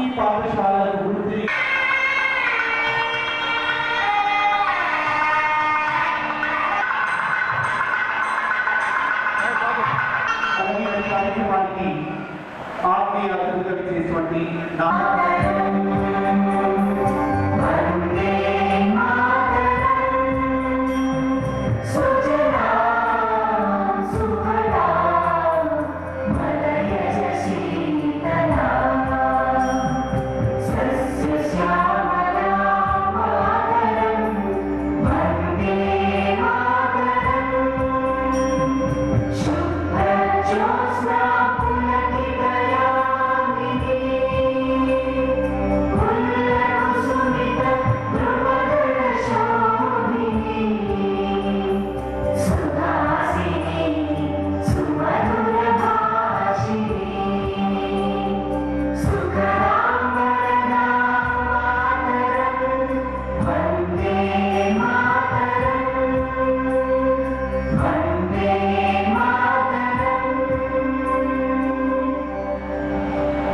aqui para prestar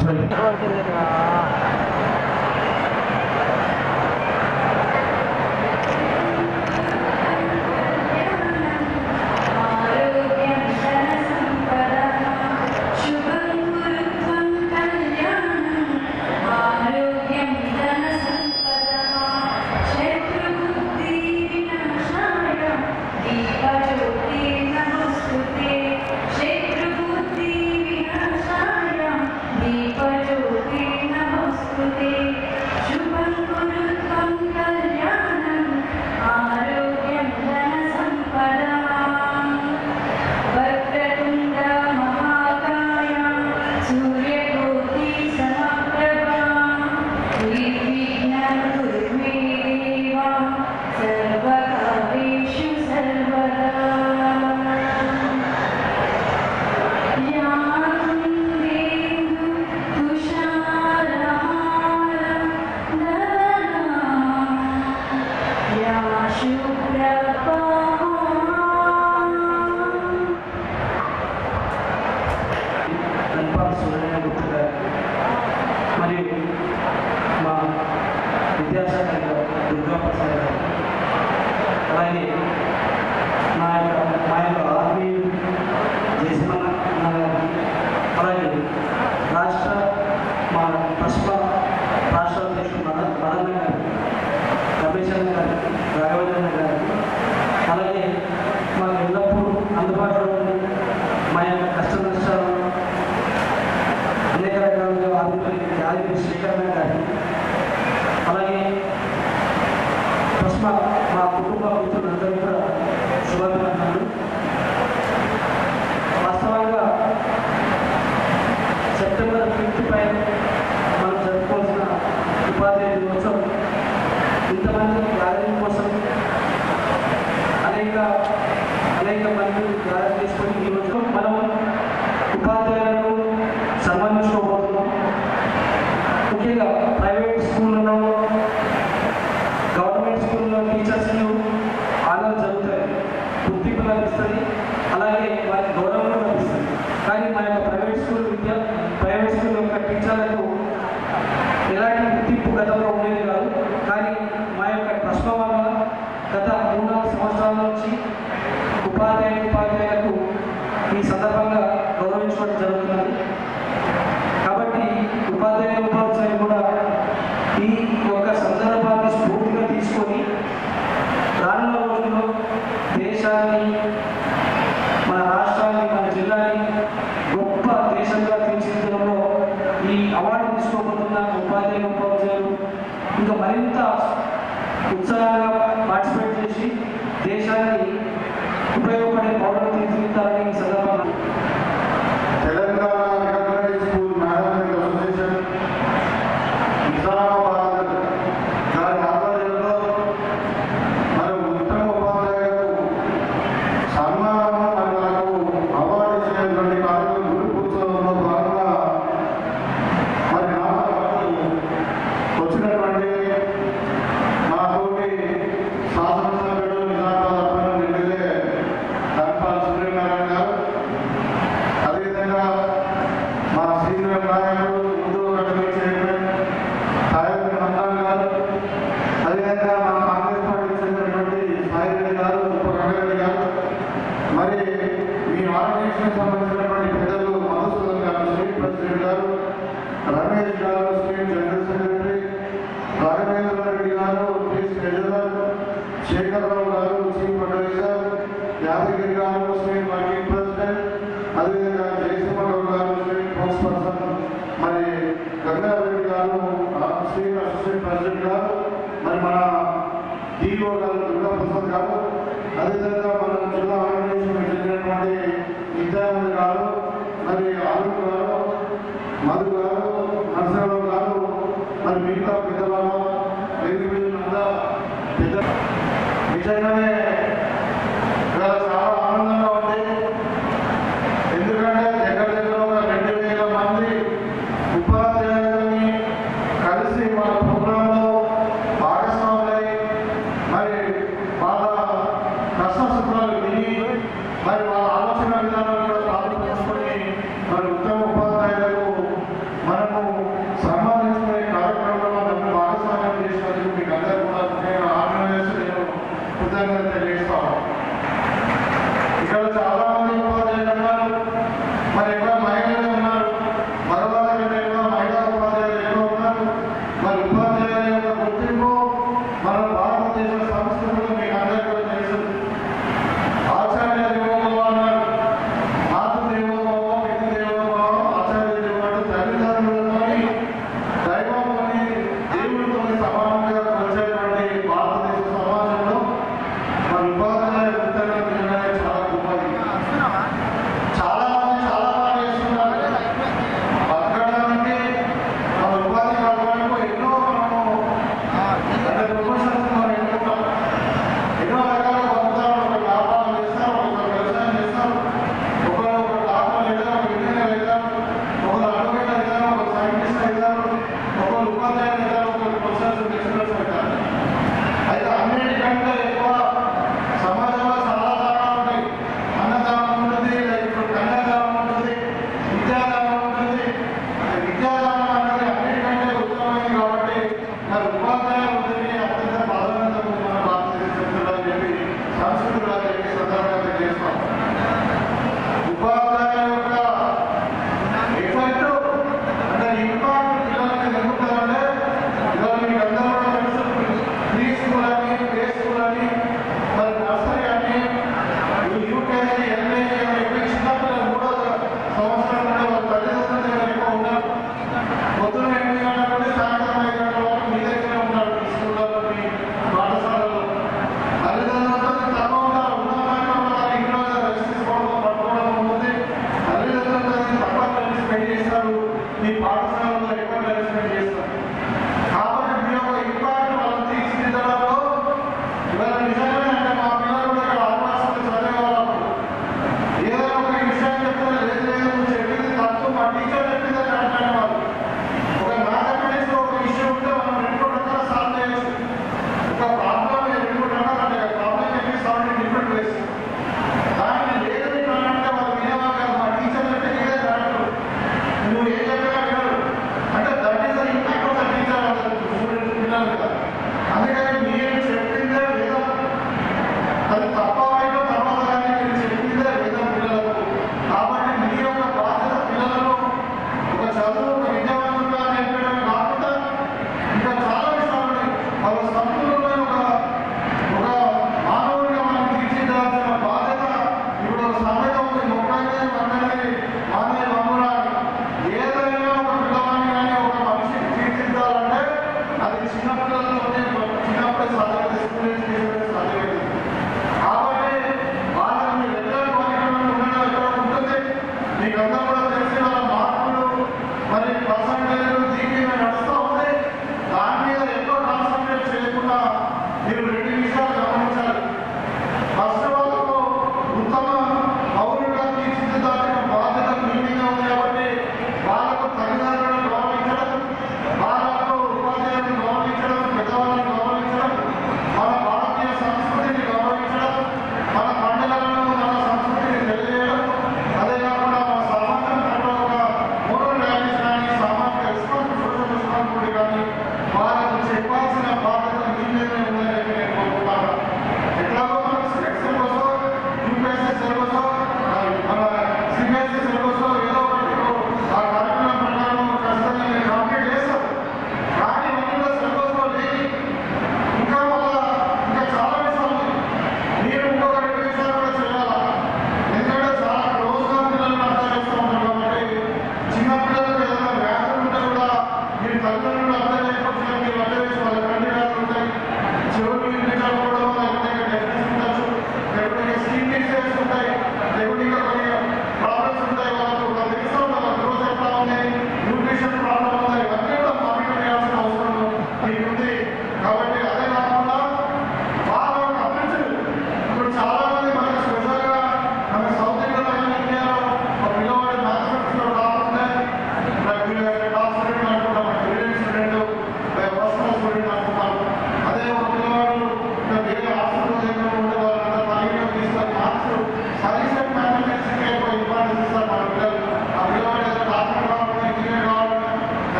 아, వాస్తవాల గత మూడు నాలుగు సంవత్సరాల నుంచి ఉపాధ్యాయులు మరి మీ ఆర్గనైజేషన్ సంబంధించినటువంటి పెద్దలు మధుసూదన్ గారు స్టేట్ ప్రెసిడెంట్ గారు రమేష్ గారు Thank you.